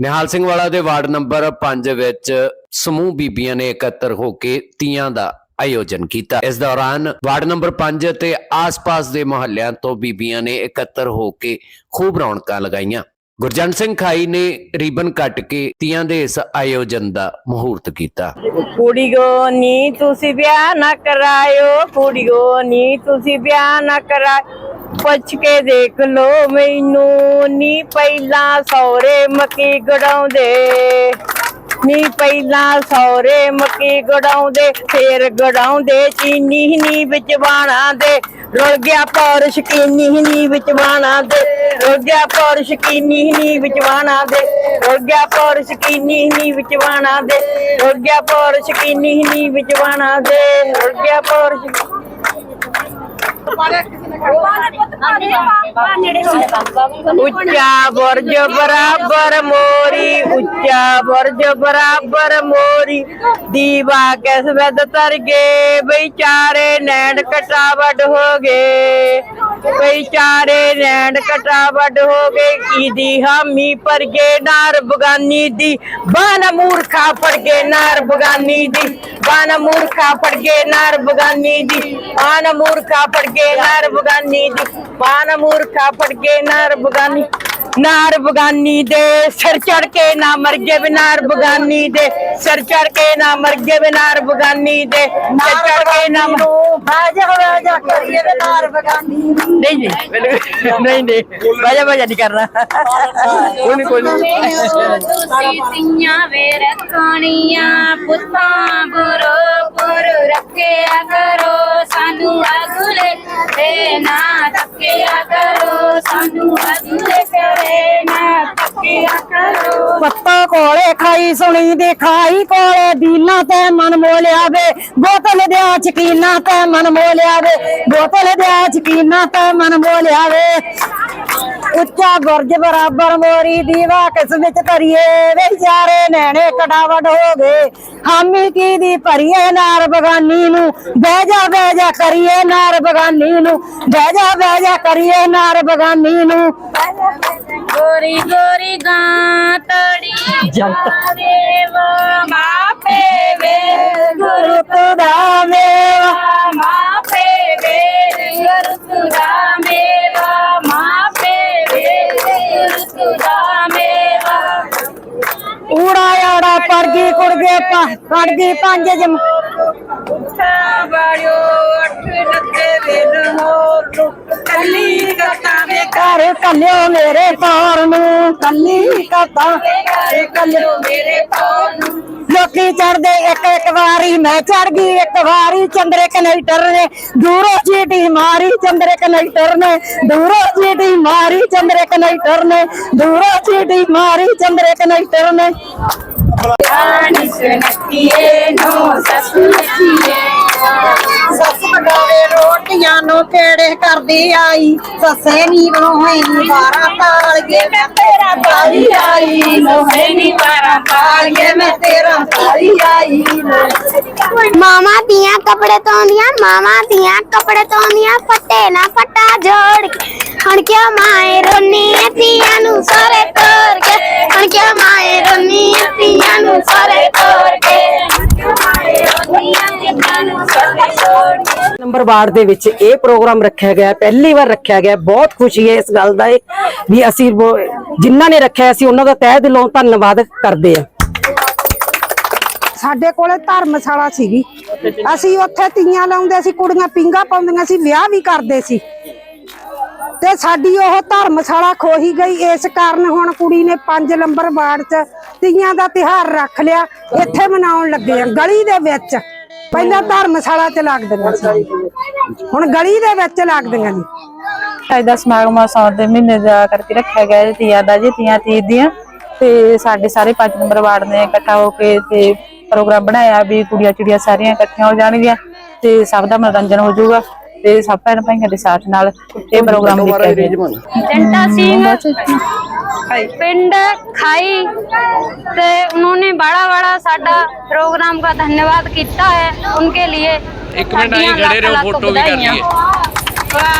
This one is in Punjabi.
ਨਿਹਾਲ ਸਿੰਘ ਵਾਲਾ ਦੇ ਵਾਰਡ ਨੰਬਰ 5 ਵਿੱਚ ਸਮੂਹ ਬੀਬੀਆਂ ਨੇ ਇਕੱਤਰ ਹੋ ਕੇ ਤੀਆਂ ਦਾ ਆਯੋਜਨ ਕੀਤਾ। ਇਸ ਦੌਰਾਨ ਵਾਰਡ ਨੰਬਰ 5 ਅਤੇ ਆਸ-ਪਾਸ ਦੇ ਮੁਹੱਲਿਆਂ ਤੋਂ ਬੀਬੀਆਂ ਨੇ ਇਕੱਤਰ ਹੋ ਕੇ ਖੂਬ ਰੌਣਕਾਂ ਲਗਾਈਆਂ। ਗੁਰਜੰਟ ਸਿੰਘ ਖਾਈ ਨੇ ਰੀਬਨ ਕੱਟ ਕੇ ਤੀਆਂ ਦੇ ਇਸ ਆਯੋਜਨ ਦਾ ਮਹੂਰਤ ਕੀਤਾ। ਕੁੜੀਓ ਨੀ ਤੁਸੀਂ ਵਿਆਹ ਨਾ ਕਰਾਇਓ ਕੁੜੀਓ ਨੀ ਤੁਸੀਂ ਵਿਆਹ ਨਾ ਕਰਾਇਓ। ਪੁੱਛ ਕੇ ਦੇਖ ਲੋ ਮੈਨੂੰ ਨੀ ਪਹਿਲਾਂ ਸੌਰੇ ਮੱਕੀ ਗੜਾਉਂਦੇ ਨੀ ਪਹਿਲਾਂ ਸੌਰੇ ਮੱਕੀ ਗੜਾਉਂਦੇ ਫੇਰ ਗੜਾਉਂਦੇ ਚੀਨੀ ਨੀ ਵਿੱਚ ਬਾਣਾ ਦੇ। ਰੁਲ ਗਿਆ ਪੌਰ ਸ਼ਕੀਨੀ ਨੀ ਵਿੱਚ ਬਾਣਾ ਦੇ। ਰੁਲ ਗਿਆ ਪੌਰ ਸ਼ਕੀਨੀ ਨੀ ਵਿੱਚ ਬਾਣਾ ਦੇ। ਰੁਲ ਗਿਆ ਪੌਰ ਸ਼ਕੀਨੀ ਨੀ ਵਿੱਚ ਬਾਣਾ ਦੇ। ਰੁਲ ਗਿਆ ਪੌਰ ਸ਼ਕੀਨੀ ਨੀ ਵਿੱਚ ਬਾਣਾ ਦੇ। ਰੁਲ ਗਿਆ ਪੌਰ ਸ਼ਕੀਨੀ ਉੱਚਾ ਬੁਰਜ ਬਰਾਬਰ ਮੋਰੀ ਉੱਚਾ ਬੁਰਜ ਬਰਾਬਰ ਮੋਰੀ ਦੀਵਾ ਕਿਸ ਵਦ ਤਰ ਗਏ ਬਈ ਚਾਰੇ ਨੈਣ ਕਟਾਵਟ ਹੋ ਗਏ ਬਈ ਚਾਰੇ ਨੈਣ ਕਟਾਵਟ ਹੋ ਗਏ ਕੀ ਦੀ ਹਾਮੀ ਪਰ ਗਏ ਨਾਰ ਬਗਾਨੀ ਦੀ ਬਾਨ ਮੂਰਖਾ ਫੜ ਗਏ ਨਾਰ ਬਗਾਨੀ ਦੀ ਬਾਨ ਮੂਰਖਾ ਫੜ ਗਏ ਨਾਰ ਬਗਾਨੀ ਦੀ ਬਾਨ ਮੂਰਖਾ ਫੜ ਗਏ ਨਾਰ ਮੂਰਖਾ ਫੜ ਗਏ ਨਾਰ ਬਗਾਨੀ ਨਾਰ ਬਗਾਨੀ ਦੇ ਸਿਰ ਚੜ ਕੇ ਨਾ ਮਰ ਗਏ ਬਿਨਾਰ ਬਗਾਨੀ ਦੇ ਸਿਰ ਚੜ ਕੇ ਨਾ ਮਰ ਗਏ ਬਿਨਾਰ ਬਗਾਨੀ ਦੇ ਸਿਰ ਚੜ ਕੇ ਨਾ ਬਾਜਾ ਬਾਜਾ ਕਰੀਏ ਬਿਨਾਰ ਬਗਾਨੀ ਨਹੀਂ ਨਹੀਂ ਨਹੀਂ ਨਹੀਂ ਬਾਜਾ ਬਾਜਾ ਨਹੀਂ ਕਰਨਾ। ਕੋਈ ਨਹੀਂ ਕੋਈ ਨਹੀਂ ਤੁਸੀਂ ਤੀਆਂ ਵੇ ਰੱਖਣੀਆਂ ਪੁੱਤਾਂ ਗੁਰੂ ਗੁਰੂ ਰੱਖਿਆ ਕਰੋ ਸਾਨੂੰ ਅਗਲੇ ਤੇ ਨਾ ਤੱਕਿਆ ਕਰੋ? ਸਾਨੂੰ ਅਗਲੇ ਕਰੇ। ਪੱਤਾ ਕੋਲੇ ਖਾਈ, ਸੁਣੀ ਦੇ ਖਾਈ ਕੋਲੇ ਦੀਨਾ ਤੇ ਮਨ ਮੋਲਿਆ ਵੇ। ਬੋਤਲ ਦਿਆ ਚਕੀਨਾ ਤੇ ਮਨ ਮੋਲਿਆ ਵੇ। ਬੋਤਲ ਦਿਆ ਚਕੀਨਾ ਤੇ ਮਨ ਮੋਲਿਆ ਵੇ। ਉੱਚਾ ਗੁਰਜ ਬਰਾਬਰ ਮੋਰੀ ਦੀਵਾ ਕਿਸ ਵਿੱਚ ਕਰੀਏ ਵੇ। ਯਾਰੇ ਨੈਣੇ ਕਟਾਵਟ ਹੋ ਗਏ। ਹਾਮੀ ਕੀ ਦੀ ਭਰੀਏ ਨਾਰ ਬਗਾਨੀ ਨੂੰ। ਬਹਿ ਜਾ ਬਹਿ ਜਾ ਕਰੀਏ ਨਾਰ ਬਗਾਨੀ ਨੂੰ। ਬਹਿ ਜਾ ਬਹਿ ਜਾ ਕਰੀਏ ਨਾਰ ਬਗਾਨੀ ਨੂੰ। ਗੋਰੀ ਗੋਰੀ ਗਾਂ ਤੜੀ ਜਾਵੇ ਵਾ ਮਾਪੇ ਵੇ ਗੁਰੂ ਗੁਰੂ ਦਾ ਮੇਵਾ ਮਾਪੇ ਵੇ ਗੁਰੂ ਤੁਦਾ ਮੇਵਾ ਮਾਪੇ ਵੇ ਗੁਰੂ ਤੁਦਾ ਮੇਵਾ ਊੜਾ ਆੜਾ ਪੜ ਗਈ ਕੁੜਗੇ ਪਾ ਅੱਠ ਨੱਤੇ ਵੇਨ ਹੋ ਕੱਲੀ ਕਤਾ ਵੇ ਘਰ ਕੱਲਿਓ ਮੇਰੇ ਪਾਰ ਨੂੰ, ਕੱਲੀ ਕਤਾ ਘਰ ਕੱਲਿਓ ਮੇਰੇ ਪੌਣ ਨੂੰ। ਲੋਕੀ ਚੜਦੇ ਇੱਕ ਇੱਕ ਵਾਰੀ, ਮੈਂ ਚੜ ਗਈ ਇੱਕ ਵਾਰੀ, ਚੰਦਰੇ ਕਨੈਕਟਰ ਨੇ। ਦੂਰੋਂ ਚੀਟੀ ਮਾਰੀ, ਚੰਦਰੇ ਕਨੈਕਟਰ ਨੇ। ਦੂਰੋਂ ਚੀਟੀ ਮਾਰੀ, ਚੰਦਰੇ ਕਨੈਕਟਰ ਨੇ। ਦੂਰੋਂ ਚੀਟੀ ਮਾਰੀ ਚੰਦਰੇ ਕਨੈਕਟਰ ਨੇ ਆਣੀ ਸੁਨੱਤੀਏ ਨੋ ਸਸੂ ਪਕਾਵੇ ਰੋਟੀਆਂ ਨੂੰ ਕਿਹੜੇ ਕਰਦੀ ਆਈ? ਸੱਸੇ ਨੀ ਬਣੋਏ ਨੀ ਬਾਰਾ ਤਾਲ ਕੇ ਮੈਂ ਤੇਰਾ ਤਾਲੀ ਆਈ ਨੋਹੇ ਨੀ ਪਾਰਾ ਤਾਲ ਕੇ ਮੈਂ ਤੇਰਾ ਤਾਲੀ ਆਈ ਮਾਮਾ ਦੀਆਂ ਕੱਪੜੇ ਧੋਂਦੀਆਂ ਮਾਮਾ ਦੀਆਂ ਕੱਪੜੇ ਧੋਂਦੀਆਂ ਫੱਟੇ ਨਾ ਫੱਟਾ ਜੋੜ ਕੇ। ਹਣ ਕਿਉਂ ਮਾਏ ਰੋਨੀ ਤੀਆਂ ਨੂੰ ਸਾਰੇ ਤੋਰ ਕੇ ਹਣ ਕਿਉਂ ਮਾਏ ਰੋਨੀ ਤੀਆਂ ਨੂੰ ਸਾਰੇ ਤੋਰ ਕੇ ਨੰਬਰ ਵਾਰਡ ਦੇ ਵਿੱਚ ਇਹ ਪ੍ਰੋਗਰਾਮ ਰੱਖਿਆ ਗਿਆ। ਪਹਿਲੀ ਵਾਰ ਰੱਖਿਆ ਗਿਆ। ਬਹੁਤ ਖੁਸ਼ੀ ਹੈ ਇਸ ਗੱਲ ਦਾ ਵੀ ਅਸੀਂ ਜਿਨ੍ਹਾਂ ਨੇ ਰੱਖਿਆ ਸੀ ਉਹਨਾਂ ਦਾ ਤਹਿ ਦਿਲੋਂ ਧੰਨਵਾਦ ਕਰਦੇ ਹਾਂ ਸਾਡੇ ਕੋਲੇ ਧਰਮਸ਼ਾਲਾ ਸੀਗੀ ਅਸੀਂ ਉੱਥੇ ਤੀਆਂ ਲਾਉਂਦੇ ਸੀ ਕੁੜੀਆਂ ਪਿੰਗਾ ਪਾਉਂਦੀਆਂ ਸੀ ਵਿਆਹ ਵੀ ਕਰਦੇ ਸੀ ਤੇ ਸਾਡੀ ਉਹ ਧਰਮਸ਼ਾਲਾ ਖੋਹੀ ਗਈ। ਇਸ ਕਾਰਨ ਹੁਣ ਕੁੜੀ ਨੇ 5 ਨੰਬਰ ਵਾਰਡ 'ਚ ਤੀਆਂ ਦਾ ਤਿਹਾਰ ਰੱਖ ਲਿਆ। ਇੱਥੇ ਮਨਾਉਣ ਲੱਗੇ ਆ, ਗਲੀ ਦੇ ਵਿੱਚ। ਪਹਿਲਾਂ ਧਰਮਸ਼ਾਲਾ 'ਚ ਲੱਗਦੀਆਂ ਸੀ। ਹੁਣ ਗਲੀ ਦੇ ਵਿੱਚ ਲੱਗਦੀਆਂ ਨੇ। ਅੱਜ ਸਮਾਗਮ ਸੌਣ ਦੇ ਮਹੀਨੇ ਦਾ ਕਰਕੇ ਰੱਖਿਆ ਗਿਆ ਜੀ ਤੀਆਂ ਦਾ ਜੀ, ਤੀਆਂ ਤੀਜ ਦੀਆਂ। ਤੇ ਸਾਡੇ ਸਾਰੇ ਪੰਜ ਨੰਬਰ ਵਾਰਡ ਨੇ ਇਕੱਠਾ ਹੋ ਕੇ ਤੇ ਪ੍ਰੋਗਰਾਮ ਬਣਾਇਆ ਵੀ ਕੁੜੀਆਂ ਚਿੜੀਆਂ ਸਾਰੀਆਂ ਇਕੱਠੀਆਂ ਹੋ ਜਾਣਗੀਆਂ ਤੇ ਸਭ ਦਾ ਮਨੋਰੰਜਨ ਹੋ ਜਾਊਗਾ। ਤੇ ਸਭ ਭੈਣ ਭਾਈਆਂ ਦੇ ਸਾਥ ਨਾਲ ਇਹ ਪ੍ਰੋਗਰਾਮ ਦੇਖਿਆ ਗਿਆ ਜੰਟਾ ਸਿੰਘ पिंड खाई से उन्होंने बड़ा बड़ा साडा प्रोग्राम का धन्यवाद किया है उनके लिए एक मिनट आइए, साडियां खड़े रहो, लख लख फोटो भी करनी है। बधाइयां।